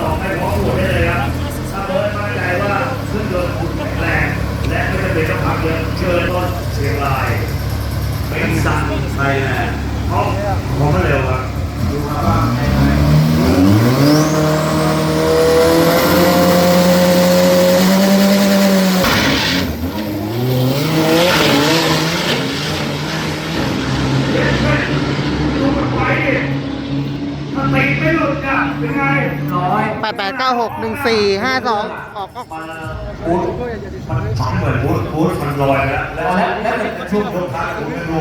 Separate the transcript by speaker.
Speaker 1: สองให้พร้อมโหวตได้เลยครับถ้าเบิร์ดมั่นใจว่าเครื่องยนต์คุณแข็งแรง และไม่จำเป็นต้องขับเยอะเชิญต้นเชียงรายเป็นซันไทยแลนด์เพราะผมมันเร็วครับ
Speaker 2: ดูมาว่าไงไง
Speaker 1: ดูมันไปดิถ้า ติดไม่หลุดอะเป็นไง
Speaker 2: ร้อย
Speaker 3: แปดแปดเก้าหกหนึ่งสี่ห้าสองออกก็
Speaker 1: มันพูดมันเหมือนพูดพูดมันลอยแล้วแล้ว
Speaker 2: แล้วแล้วเป็น
Speaker 1: ช่วงรถพักกูไม่รู้